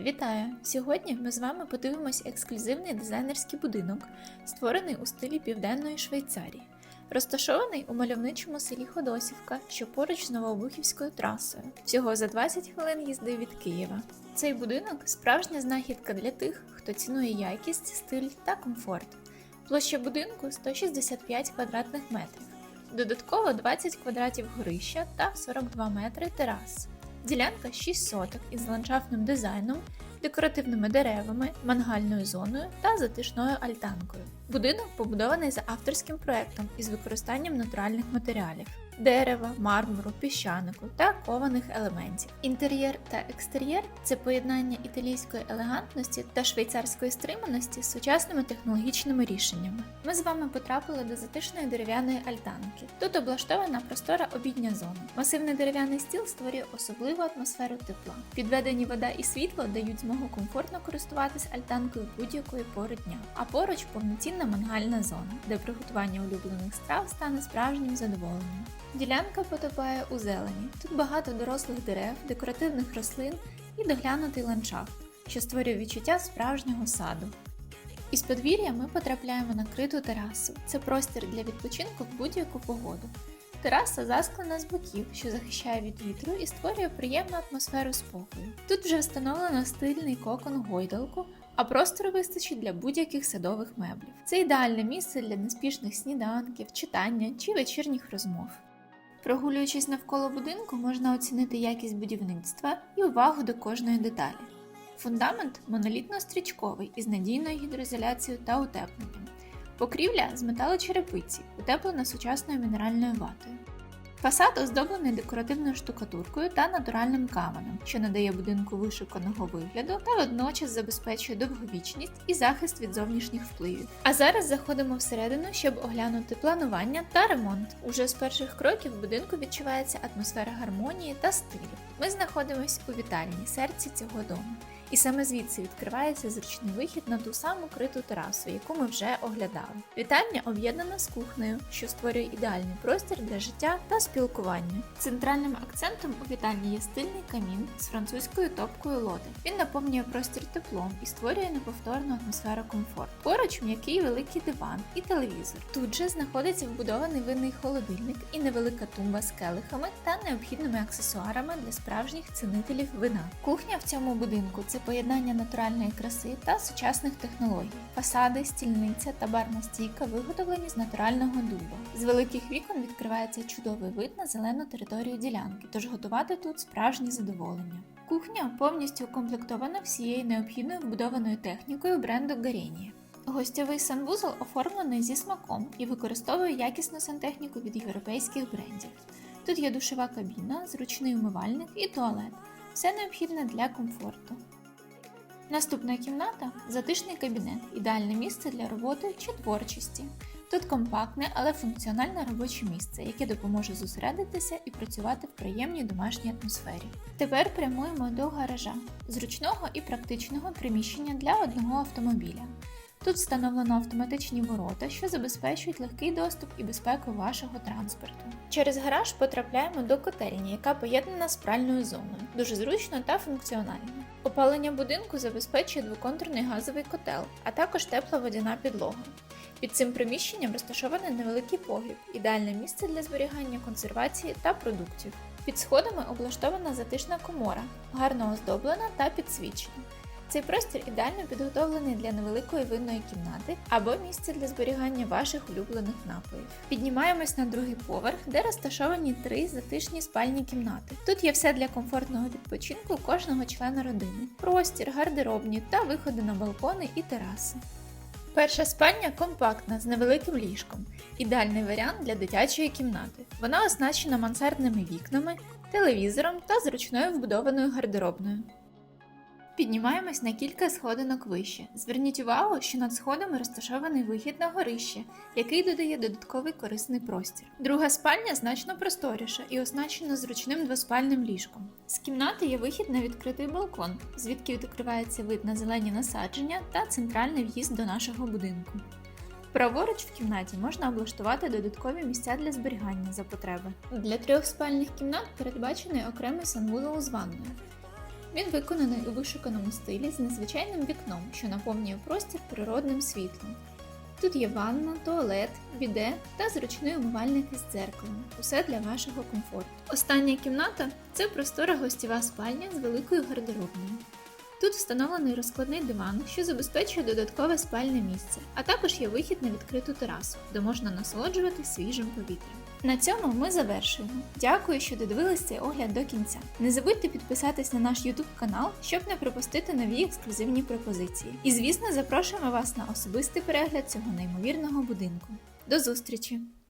Вітаю! Сьогодні ми з вами подивимось ексклюзивний дизайнерський будинок, створений у стилі Південної Швейцарії, розташований у мальовничому селі Ходосівка, що поруч з Новообухівською трасою, всього за 20 хвилин їзди від Києва. Цей будинок справжня знахідка для тих, хто цінує якість, стиль та комфорт. Площа будинку 165 квадратних метрів, додатково 20 квадратів горища та 42 метри терас. Ділянка 6 соток із ландшафтним дизайном, декоративними деревами, мангальною зоною та затишною альтанкою. Будинок побудований за авторським проектом із використанням натуральних матеріалів дерева, мармуру, піщанику та кованих елементів. Інтер'єр та екстер'єр це поєднання італійської елегантності та швейцарської стриманості з сучасними технологічними рішеннями. Ми з вами потрапили до затишної дерев'яної альтанки. Тут облаштована простора обідня зона. Масивний дерев'яний стіл створює особливу атмосферу тепла. Підведені вода і світло дають змогу комфортно користуватись альтанкою будь-якої пори дня. А поруч повноцінна мангальна зона, де приготування улюблених страв стане справжнім задоволенням. Ділянка потопає у зелені. Тут багато дорослих дерев, декоративних рослин і доглянутий ландшафт, що створює відчуття справжнього саду. Із подвір'я ми потрапляємо на криту терасу. Це простір для відпочинку в будь-яку погоду. Тераса засклена з боків, що захищає від вітру і створює приємну атмосферу спокою. Тут вже встановлено стильний кокон гойдалку, а простору вистачить для будь-яких садових меблів. Це ідеальне місце для неспішних сніданків, читання чи вечірніх розмов. Прогулюючись навколо будинку, можна оцінити якість будівництва і увагу до кожної деталі. Фундамент монолітно-стрічковий із надійною гідроізоляцією та утепленням. Покрівля з металочерепиці, утеплена сучасною мінеральною ватою. Фасад оздоблений декоративною штукатуркою та натуральним каменем, що надає будинку вишуканого вигляду та водночас забезпечує довговічність і захист від зовнішніх впливів. А зараз заходимо всередину, щоб оглянути планування та ремонт. Уже з перших кроків в будинку відчувається атмосфера гармонії та стилю. Ми знаходимося у вітальні серці цього дому. І саме звідси відкривається зручний вихід на ту саму криту терасу, яку ми вже оглядали. Вітальня об'єднана з кухнею, що створює ідеальний простір для життя та спілкування. Центральним акцентом у вітальні є стильний камін з французькою топкою лоди. Він наповнює простір теплом і створює неповторну атмосферу комфорту. Поруч м'який великий диван і телевізор. Тут же знаходиться вбудований винний холодильник і невелика тумба з келихами та необхідними аксесуарами для справжніх цінителів вина. Кухня в цьому будинку це поєднання натуральної краси та сучасних технологій. Фасади, стільниця та барна стійка виготовлені з натурального дуба. З великих вікон відкривається чудовий вид на зелену територію ділянки, тож готувати тут справжнє задоволення. Кухня повністю укомплектована всією необхідною вбудованою технікою бренду Гаренія. Гостьовий санвузол оформлений зі смаком і використовує якісну сантехніку від європейських брендів. Тут є душова кабіна, зручний умивальник і туалет. Все необхідне для комфорту. Наступна кімната затишний кабінет, ідеальне місце для роботи чи творчості. Тут компактне, але функціональне робоче місце, яке допоможе зосередитися і працювати в приємній домашній атмосфері. Тепер прямуємо до гаража, зручного і практичного приміщення для одного автомобіля. Тут встановлено автоматичні ворота, що забезпечують легкий доступ і безпеку вашого транспорту. Через гараж потрапляємо до котельні, яка поєднана з пральною зоною, дуже зручно та функціонально. Опалення будинку забезпечує двоконтурний газовий котел, а також тепла водяна підлога. Під цим приміщенням розташований невеликий погріб, ідеальне місце для зберігання консервації та продуктів. Під сходами облаштована затишна комора, гарно оздоблена та підсвічена. Цей простір ідеально підготовлений для невеликої винної кімнати або місця для зберігання ваших улюблених напоїв. Піднімаємось на другий поверх, де розташовані три затишні спальні кімнати. Тут є все для комфортного відпочинку кожного члена родини: простір, гардеробні та виходи на балкони і тераси. Перша спальня компактна з невеликим ліжком, ідеальний варіант для дитячої кімнати. Вона оснащена мансардними вікнами, телевізором та зручною вбудованою гардеробною. Піднімаємось на кілька сходинок вище. Зверніть увагу, що над сходами розташований вихід на горище, який додає додатковий корисний простір. Друга спальня значно просторіша і оснащена зручним двоспальним ліжком. З кімнати є вихід на відкритий балкон, звідки відкривається вид на зелені насадження та центральний в'їзд до нашого будинку. Праворуч в кімнаті можна облаштувати додаткові місця для зберігання за потреби. Для трьох спальних кімнат передбачений окремий санвузол з ванною. Він виконаний у вишуканому стилі з незвичайним вікном, що наповнює простір природним світлом. Тут є ванна, туалет, біде та зручний умивальник із дзеркалом. Усе для вашого комфорту. Остання кімната це простора гостєва спальня з великою гардеробною. Тут встановлений розкладний диван, що забезпечує додаткове спальне місце, а також є вихід на відкриту терасу, де можна насолоджуватись свіжим повітрям. На цьому ми завершуємо. Дякую, що додивились цей огляд до кінця. Не забудьте підписатись на наш YouTube канал, щоб не пропустити нові ексклюзивні пропозиції. І звісно, запрошуємо вас на особистий перегляд цього неймовірного будинку. До зустрічі!